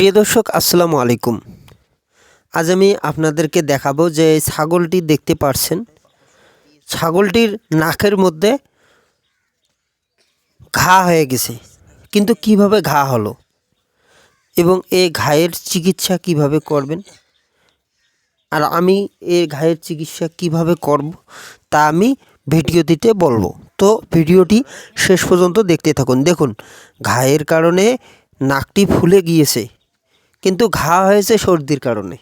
প্রিয় দর্শক, আসসালামু আলাইকুম। আজ আমি আপনাদেরকে দেখাবো যে ছাগলটি দেখতে পারছেন। ছাগলটির নাকের মধ্যে ঘা হয়ে গেছে। কিন্তু কীভাবে ঘা হলো এবং এই ঘায়ের চিকিৎসা কীভাবে করবেন আর আমি এই ঘায়ের চিকিৎসা কীভাবে করব তা আমি ভিডিওটিতে বলব। তো ভিডিওটি শেষ পর্যন্ত দেখতে থাকুন। দেখুন, ঘায়ের কারণে নাকটি ফুলে গিয়েছে। কিন্তু ঘা হয়েছে সর্দির কারণে।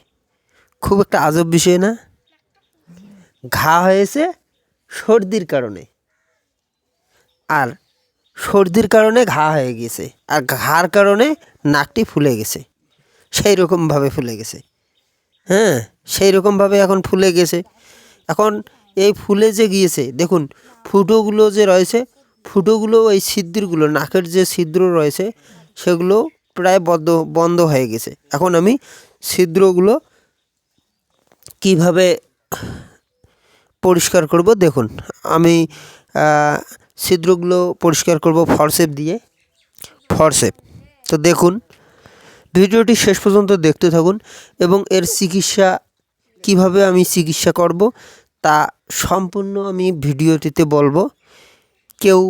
খুব একটা আজব বিষয় না। ঘা হয়েছে সর্দির কারণে। আর সর্দির কারণে ঘা হয়ে গেছে। আর ঘার কারণে নাকটি ফুলে গেছে। সেই রকমভাবে ফুলে গেছে। হ্যাঁ সেই রকমভাবে এখন ফুলে গেছে। এখন এই ফুলে যে গিয়েছে, দেখুন, ফুটোগুলো যে রয়েছে, ফুটোগুলো, এই ছিদ্রগুলো, নাকের যে ছিদ্র রয়েছে, সেগুলো প্রায় বন্ধ বন্ধ হয়ে গেছে। এখন আমি ছিদ্রগুলো কীভাবে পরিষ্কার করব দেখুন, আমি ছিদ্রগুলো পরিষ্কার করব ফরসেপ দিয়ে, ফরসেপ। তো দেখুন, ভিডিওটি শেষ পর্যন্ত দেখতে থাকুন এবং এর চিকিৎসা, কীভাবে আমি চিকিৎসা করব তা সম্পূর্ণ আমি ভিডিওটিতে বলব। কেউ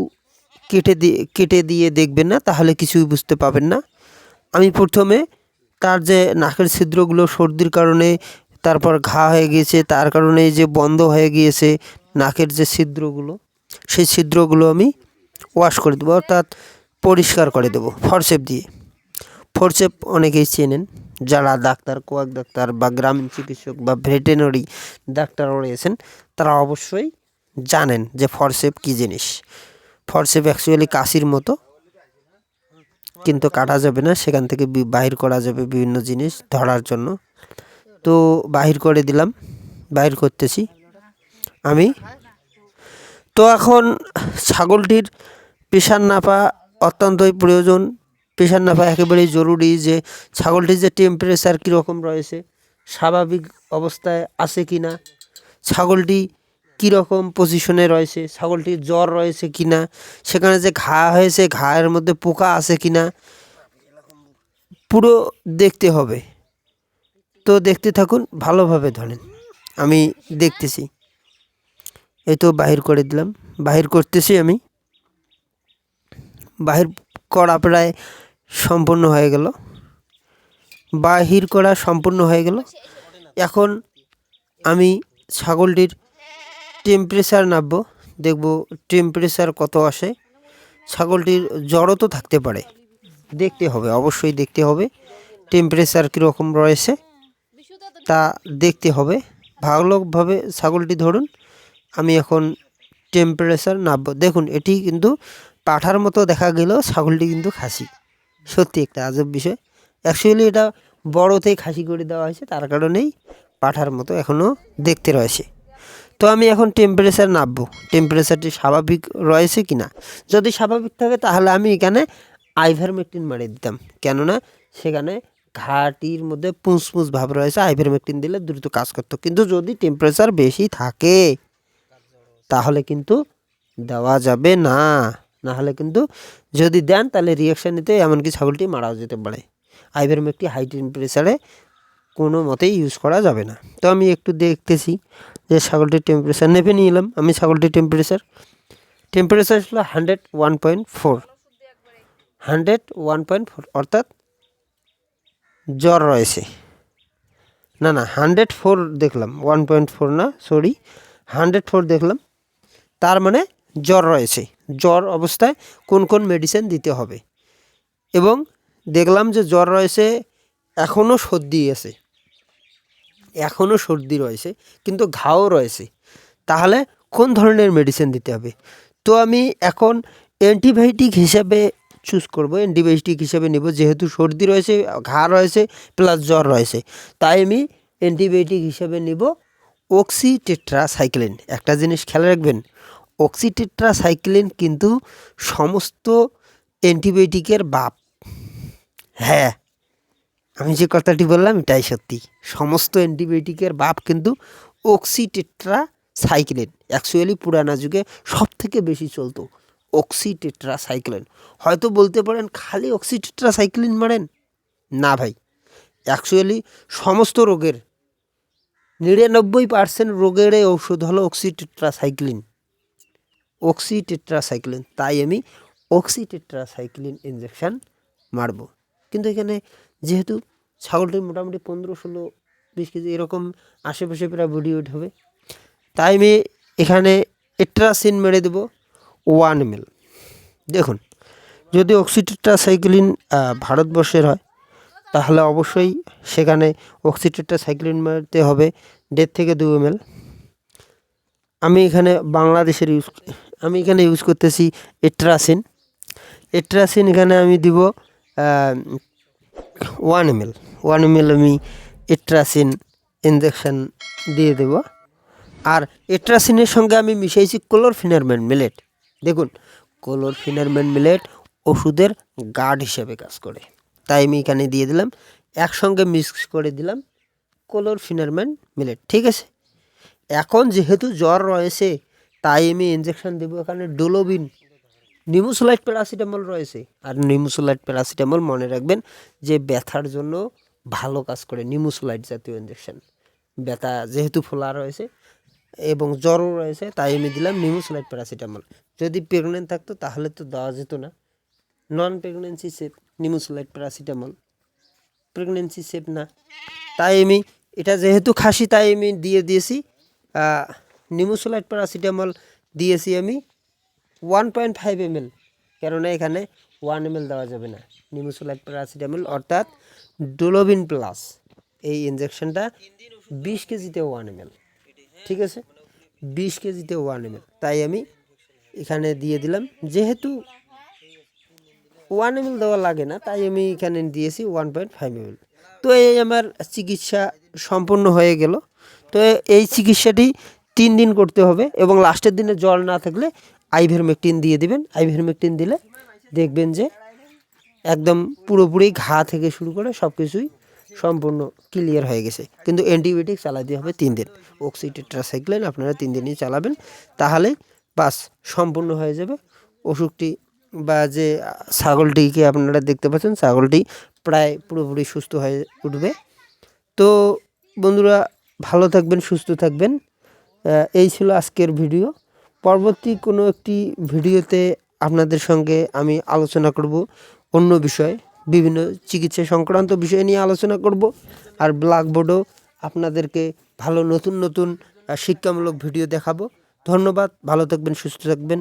কেটে দিয়ে কেটে দিয়ে দেখবেন না, তাহলে কিছুই বুঝতে পাবেন না। আমি প্রথমে তার যে নাকের ছিদ্রগুলো, সর্দির কারণে তারপর ঘা হয়ে গিয়েছে, তার কারণে যে বন্ধ হয়ে গিয়েছে নাকের যে ছিদ্রগুলো, সেই ছিদ্রগুলো আমি ওয়াশ করে দেবো, অর্থাৎ পরিষ্কার করে দেবো ফরসেপ দিয়ে। ফরসেপ অনেকেই চেনেন, যারা ডাক্তার, কোয়াক ডাক্তার বা গ্রামীণ চিকিৎসক বা ভেটেরিনারি ডাক্তার রয়েছেন, তারা অবশ্যই জানেন যে ফরসেপ কী জিনিস। ফরসেপ অ্যাকচুয়ালি কাশির মতো কিন্তু কাটা যাবে না, সেখান থেকে বাহির করা যাবে বিভিন্ন জিনিস ধরার জন্য। তো বাহির করে দিলাম, বাহির করতেছি আমি। তো এখন ছাগলটির প্রেশার নাপা অত্যন্তই প্রয়োজন। প্রেশার নাপা একেবারেই জরুরি যে ছাগলটির যে টেম্পারেচার কীরকম রয়েছে, স্বাভাবিক অবস্থায় আছে কি না ছাগলটি কীরকম পজিশনে রয়েছে, ছাগলটির জ্বর রয়েছে কি না সেখানে যে ঘা হয়েছে, ঘায়ের মধ্যে পোকা আছে কি না পুরো দেখতে হবে। তো দেখতে থাকুন, ভালোভাবে ধরেন। আমি দেখতেছি। এই তো বাহির করে দিলাম। বাহির করতেছি আমি। বাহির করা প্রায় সম্পূর্ণ হয়ে গেল। বাহির করা সম্পূর্ণ হয়ে গেল। এখন আমি ছাগলটির টেম্পারেচার নামবো দেখব টেম্পারেচার কত আসে। ছাগলটির জ্বরও তো থাকতে পারে। দেখতে হবে, অবশ্যই দেখতে হবে টেম্পারেচার কীরকম রয়েছে। তা দেখতে হবে। ভালোভাবে ছাগলটি ধরুন, আমি এখন টেম্পারেচার নামবো দেখুন, এটি কিন্তু পাঠার মতো দেখা গেলেও ছাগলটি কিন্তু খাসি। সত্যি একটা আজব বিষয়। অ্যাকচুয়ালি এটা বড়তেই খাসি করে দেওয়া হয়েছে, তার কারণেই পাঠার মতো এখনও দেখতে রয়েছে। তো আমি এখন টেম্পারেচার নামবো। টেম্পারেচারটি স্বাভাবিক রয়েছে কি না যদি স্বাভাবিক থাকে, তাহলে আমি এখানে আইভারমেকটিন মারিয়ে দিতাম। কেননা, সেখানে ঘাটির মধ্যে পুঁস ভাব রয়েছে আইভারমেকটিন দিলে দ্রুত কাজ করতো। কিন্তু যদি টেম্পারেচার বেশি থাকে, তাহলে কিন্তু দেওয়া যাবে না। না হলে কিন্তু যদি দেন, তাহলে রিয়াকশান নিতে এমনকি ছাগলটি মারাও যেতে পারে। আইভারমেকটি হাই টেম্পারেচারে কোনো মতেই ইউজ করা যাবে না। তো আমি একটু দেখতেছি যে ছাগলটির টেম্পারেচার নেপে নিলাম। আমি ছাগলটির টেম্পারেচার টেম্পারেচার ছিল hundred one point four hundred one point four অর্থাৎ জ্বর রয়েছে। না না হান্ড্রেড ফোর দেখলাম। ওয়ান পয়েন্ট ফোর না সরি হান্ড্রেড ফোর দেখলাম। তার মানে জ্বর রয়েছে। জ্বর অবস্থায় কোন কোন মেডিসিন দিতে হবে? এবং দেখলাম যে জ্বর রয়েছে এখনও সর্দি আছে। এখনও সর্দি রয়েছে, কিন্তু ঘাও রয়েছে। তাহলে কোন ধরনের মেডিসিন দিতে হবে? তো আমি এখন অ্যান্টিবায়োটিক হিসাবে চুজ করব অ্যান্টিবায়োটিক হিসাবে নেব, যেহেতু সর্দি রয়েছে, ঘা রয়েছে প্লাস জ্বর রয়েছে। তাই আমি অ্যান্টিবায়োটিক হিসাবে নেব অক্সিটেট্রাসাইক্লিন একটা জিনিস খেয়াল রাখবেন অক্সিটেট্রাসাইক্লিন কিন্তু সমস্ত অ্যান্টিবায়োটিকের বাপ। হ্যাঁ আমি যে কথাটি বললাম, এটাই সত্যি। সমস্ত অ্যান্টিবায়োটিকের বাপ কিন্তু অক্সিটেট্রা সাইক্লিন অ্যাকচুয়ালি পুরানা যুগে সব থেকে বেশি চলতো অক্সিটেট্রা সাইক্লিন হয়তো বলতে পারেন, খালি অক্সিটেট্রা সাইক্লিন মারেন? না ভাই। অ্যাকচুয়ালি সমস্ত রোগের, নিরানব্বই পার্সেন্ট রোগের ঔষধ হলো অক্সিটেট্রাসাইক্লিন। অক্সিটেট্রাসাইক্লিন, তাই আমি অক্সিটেট্রা সাইক্লিন ইঞ্জেকশান মারবো। কিন্তু এখানে যেহেতু ছাগলটি মোটামুটি পনেরো, ষোলো, বিশ কেজি এরকম আশেপাশে প্রায় বডি ওয়েট হবে, তাই আমি এখানে এট্রাসিন মেরে দেবো ওয়ান এম দেখুন, যদি অক্সিটেট্রাসাইক্লিন ভারতবর্ষের হয়, তাহলে অবশ্যই সেখানে অক্সিটেট্রাসাইক্লিন মারতে হবে দেড় থেকে দু এম আমি এখানে বাংলাদেশের ইউজ, আমি এখানে ইউজ করতেছি এট্রাসিন। এট্রাসিন এখানে আমি দিব one M L one M L আমি এট্রাসিন ইঞ্জেকশন দিয়ে দেব। আর এট্রাসিনের সঙ্গে আমি মিশাইছি ক্লোরফিনারম্যান মিলেট দেখুন ক্লোরফিনারম্যান মিলেট ওষুধের গার্ড হিসেবে কাজ করে। তাই আমি এখানে দিয়ে দিলাম, একসঙ্গে মিক্স করে দিলাম ক্লোরফিনারম্যান মিলেট ঠিক আছে? এখন যেহেতু জ্বর রয়েছে, তাই আমি ইঞ্জেকশন দেবো এখানে ডোলোবিন নিমোসোলাইট প্যারাসিটামল রয়েছে। আর নিমুসোলাইট প্যারাসিটামল মনে রাখবেন যে ব্যথার জন্য ভালো কাজ করে নিমোসোলাইট জাতীয় ইঞ্জেকশন ব্যথা যেহেতু ফোলা রয়েছে এবং জ্বরও রয়েছে, তাই আমি দিলাম নিমোসোলাইট প্যারাসিটামল। যদি প্রেগনেন্ট থাকতো তাহলে তো দেওয়া যেত না। Non pregnancy safe nimesulide paracetamol. Pregnancy safe না। তাই আমি, এটা যেহেতু খাসি, তাই আমি দিয়ে দিয়েছি। নিমুসোলাইট প্যারাসিটামল দিয়েছি আমি। One point five M L কেননা এখানে ওয়ান এম এল দেওয়া যাবে না। নিমোসোলাইট প্যারাসিটামল অর্থাৎ ডোলোবিন প্লাস এই ইঞ্জেকশনটা বিশ কেজিতে ওয়ান এম এল ঠিক আছে? বিশ কেজিতে ওয়ান এম এল তাই আমি এখানে দিয়ে দিলাম। যেহেতু ওয়ান এম এল দেওয়া লাগে না, তাই আমি এখানে দিয়েছি one point five M L তো এই আমার চিকিৎসা সম্পূর্ণ হয়ে গেল। তো এই চিকিৎসাটি তিন দিন করতে হবে এবং লাস্টের দিনে জল না থাকলে আইভেরমেকটিন দিয়ে দিবেন। আইভেরমেকটিন দিলে দেখবেন যে একদম পুরোপুরি ঘা থেকে শুরু করে সব কিছুই সম্পূর্ণ ক্লিয়ার হয়ে গেছে। কিন্তু অ্যান্টিবায়োটিক চালাতে হবে তিন দিন। অক্সিটেট্রাসাইক্লিন আপনারা তিন দিনই চালাবেন। তাহলেই বাস সম্পূর্ণ হয়ে যাবে। অসুখটি বা যে ছাগলটিকে আপনারা দেখতে পাচ্ছেন, ছাগলটি প্রায় পুরোপুরি সুস্থ হয়ে উঠবে। তো বন্ধুরা, ভালো থাকবেন, সুস্থ থাকবেন। এই ছিল আজকের ভিডিও। পরবর্তী কোনো একটি ভিডিওতে আপনাদের সঙ্গে আমি আলোচনা করব অন্য বিষয়, বিভিন্ন চিকিৎসা সংক্রান্ত বিষয় নিয়ে আলোচনা করব। আর ব্ল্যাকবোর্ডও আপনাদেরকে ভালো নতুন নতুন শিক্ষামূলক ভিডিও দেখাবো। ধন্যবাদ, ভালো থাকবেন, সুস্থ থাকবেন।